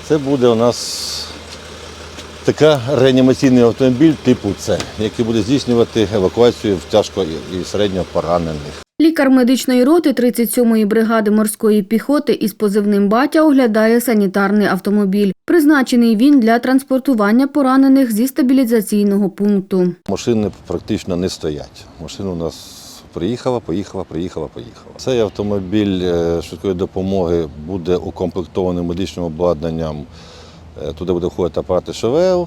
Це буде у нас така реанімаційний автомобіль типу С, який буде здійснювати евакуацію в тяжко і середньо поранених. Лікар медичної роти 37-ї бригади морської піхоти із позивним «Батя» оглядає санітарний автомобіль. Призначений він для транспортування поранених зі стабілізаційного пункту. Машини практично не стоять. Машина у нас приїхала, поїхала, приїхала, поїхала. Цей автомобіль е, швидкої допомоги буде укомплектований медичним обладнанням. Е, Туди буде входити апарати ШВЛ,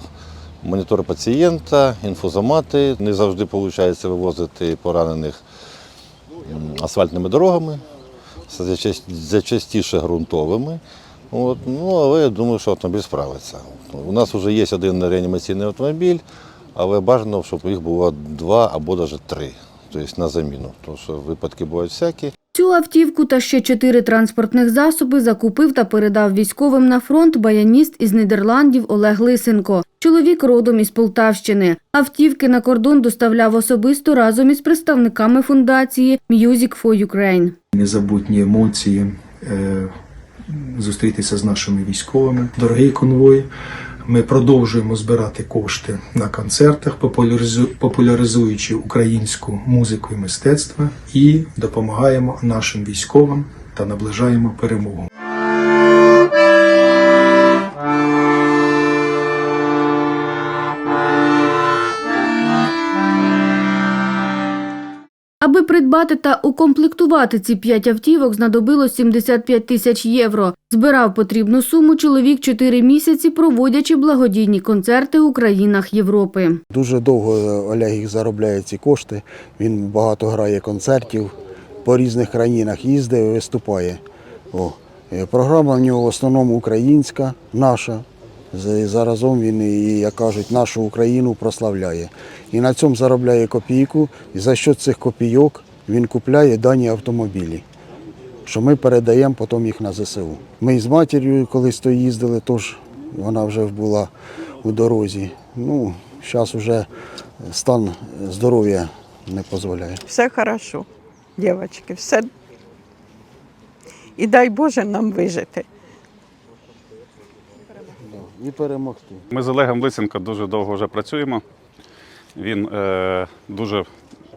монітор пацієнта, інфозамати. Не завжди виходить вивозити поранених асфальтними дорогами, зачастіше ґрунтовими. От, ну, але я думаю, що автомобіль справиться. У нас вже є один реанімаційний автомобіль, але бажано, щоб їх було два або навіть три, тобто на заміну. Тому що випадки бувають всякі. Цю автівку та ще чотири транспортних засоби закупив та передав військовим на фронт баяніст із Нідерландів Олег Лисенко. Чоловік родом із Полтавщини. Автівки на кордон доставляв особисто разом із представниками фундації Music for Ukraine. незабутні емоції, е, зустрітися з нашими військовими. Дорогий конвой. Ми продовжуємо збирати кошти на концертах, популяризуючи українську музику і мистецтво, і допомагаємо нашим військовим та наближаємо перемогу. Аби придбати та укомплектувати ці п'ять автівок, знадобилось 75 тисяч євро. Збирав потрібну суму чоловік чотири місяці, проводячи благодійні концерти у країнах Європи. Дуже довго Олег заробляє ці кошти. Він багато грає концертів по різних країнах, їздить виступає. О. е, Програма в нього в основному українська, наша. Заразом він, як кажуть, нашу Україну прославляє. І на цьому заробляє копійку, і за що цих копійок він купляє дані автомобілі, що ми передаємо потім їх на ЗСУ. Ми з матір'ю колись то їздили, тож вона вже була у дорозі. Ну, зараз вже стан здоров'я не дозволяє. Все хорошо, дівчатки, все. І дай Боже нам вижити. І перемогти. Ми з Олегом Лисенко дуже довго вже працюємо. Він е, дуже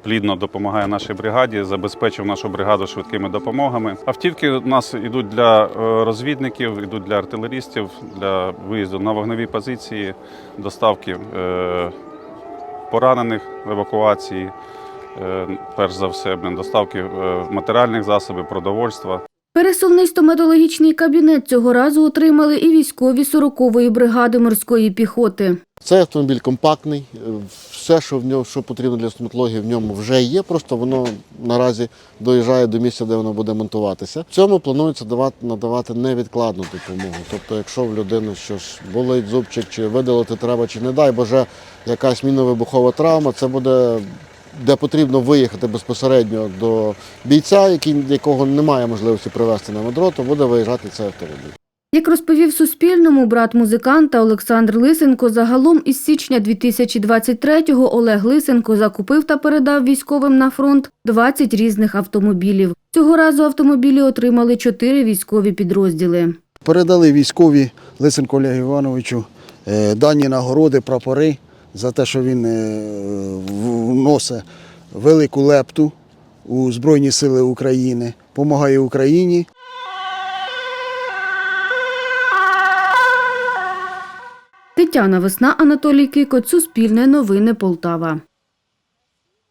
плідно допомагає нашій бригаді, забезпечив нашу бригаду швидкими допомогами. Автівки у нас йдуть для е, розвідників, йдуть для артилерістів, для виїзду на вогневі позиції, доставки е, поранених в евакуації, е, перш за все, доставки матеріальних засобів, продовольства. Пересувний стоматологічний кабінет цього разу отримали і військові 40-ї бригади морської піхоти. Цей автомобіль компактний, е, все, що в ньому, що потрібно для стоматології, в ньому вже є. Просто воно наразі доїжджає до місця, де воно буде монтуватися. В цьому планується давати надавати невідкладну допомогу. Тобто, якщо в людини щось болить зубчик, чи видалити треба, чи не дай Боже, якась мінно-вибухова травма, це буде. Де потрібно виїхати безпосередньо до бійця, який, якого немає можливості привезти на метро, то буде виїжджати цей автомобіль. Як розповів Суспільному брат музиканта Олександр Лисенко, загалом із січня 2023-го Олег Лисенко закупив та передав військовим на фронт 20 різних автомобілів. Цього разу автомобілі отримали чотири військові підрозділи. Передали військові Лисенко Олегу Івановичу е, дані нагороди, прапори за те, що він е, вносить велику лепту у Збройні Сили України, допомагає Україні. Тетяна Весна, Анатолій Кикот, Суспільне новини Полтава.